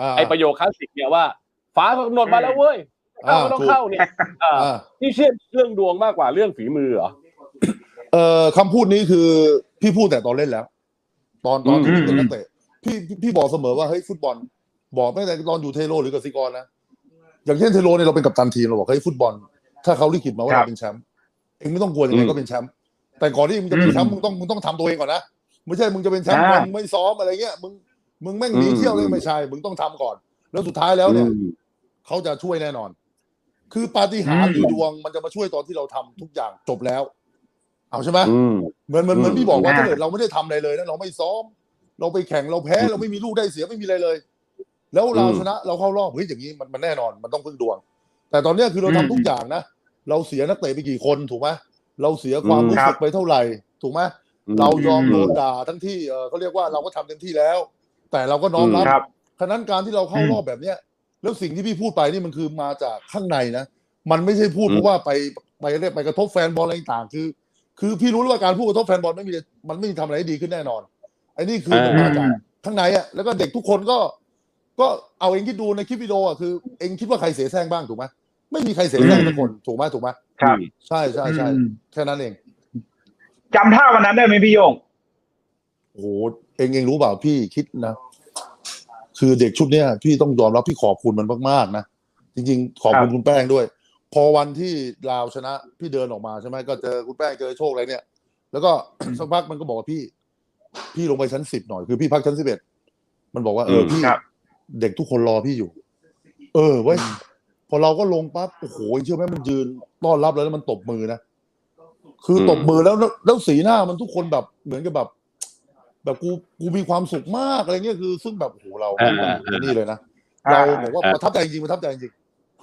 อ่าไอประโยคคลาสสิกเนี่ยว่าฟ้ากำหนดมาแล้วเว้ยเข้าก็ต้องถูกเข้าเนี่ยอ่าอ่านี่เชื่อเรื่องดวงมากกว่าเรื่องฝีมือเหรอเอ่อคำพูดนี้คือพี่พูดแต่ตอนเล่นแล้ว ตอนตอนที่อืมเป็นนักเตะพี่พี่พี่บอกเสมอว่าเฮ้ยฟุตบอล บอกไม่แต่ตอนอยู่เทโรหรือกสิกรนะอย่างเช่นเทโรเนี่ยเราเป็นกัปตันทีมเราบอกเฮ้ยฟุตบอล ถ้าเขาลิขิตมาว่าครับเราเป็นแชมป์เองไม่ต้องกลัวยังไงอืมก็เป็นแชมป์แต่ก่อนที่มึงจะเป็นแชมป์อืมมึงต้องมึงต้องทำตัวเองก่อนนะไม่ใช่มึงจะเป็นแชมป์อ่ามึงไม่ซ้อมอะไรเงี้ยมึง มึงแม่งหนีอืมเที่ยวเลยไม่ใช่ มึงต้องทำก่อน แล้วสุดท้ายแล้วเนี่ยเขาจะช่วยแน่นอน คือปาฏิหาริย์อืมหรือดวงมันจะมาช่วยตอนที่เราทำทุกอย่างจบแล้ว เอาใช่ไหมอืมเหมือนเหมือนเหมือนพี่บอกว่าอ่าถ้าเกิดเราไม่ได้ทำอะไรเลยนะเราไม่ซ้อม เราไปแข่งเราแพ้เราไม่มีลูกได้เสียไม่มีอะไรเลย แล้วเราอืมชนะเราเข้ารอบเฮ้ยอย่างนี้มันมันแน่นอน มันต้องพึ่งดวง แต่ตอนเนี้ยคือเราทำทุกอย่างนะเราเสียนักเตะไปกี่คนถูกไหมเราเสียความรู้สึกไปเท่าไหร่ ถูกไหมเรายอมโดนด่าทั้งที่เออเขาเรียกว่าเราก็ทำเต็มที่แล้ว แต่เราก็น้อมรับครับฉะนั้นการที่เราเข้ารอบแบบเนี้ย แล้วสิ่งที่พี่พูดไปนี่มันคือมาจากข้างในนะ มันไม่ใช่พูดอืมเพราะว่าไปไปเรียกไปกระทบแฟนบอลอะไรต่างๆคือ คือพี่รู้แล้วว่าการพูดกระทบแฟนบอลไม่มีมันไม่มีทำอะไรให้ดีขึ้นแน่นอนไอ้นี่คือมันมาจากข้างในอะแล้วก็เด็กทุกคนก็ ก็เอาเองคิดดูในคลิปวิดีโออะคือเองคิดว่าใครเสียแซงบ้างถูกไหมไม่มีใครเสียแซงสักคนถูกไหมถูกไหมครับใช่ใช่ใช่อืมแค่นั้นเองจำท่าวันนั้นได้ไหมพี่โยงโอ้โหเองเองรู้เปล่าพี่คิดนะคือเด็กชุดเนี้ยพี่ต้องยอมรับพี่ขอบคุณมันมากๆนะจริง ๆ ขอบคุณครับคุณแป้งด้วย พอวันที่ลาวชนะ พี่เดินออกมาใช่ไหมก็เจอคุณแป้งเจอโชคอะไรเนี่ย แล้วก็สักพักมันก็บอกว่าพี่ พี่ลงไปชั้นสิบหน่อยคือพี่พักชั้นสิบเอ็ดมันบอกว่าเอออืมพี่ครับเด็กทุกคนรอพี่อยู่ เออเว้ยพอเราก็ลงปั๊บโอ้โหเชื่อไหมมันยืนต้อนรับแล้วแล้วมันตบมือนะคือตบมือแล้วแล้วแล้วสีหน้ามันทุกคนแบบเหมือนกับแบบ แบบกูกูมีความสุขมากอะไรเงี้ยคือ ซึ่งแบบโอ้โหเราอ่าอ่าอ่านี่เลยนะอ่าเราบอกว่าประทับใจจริงประทับใจจริง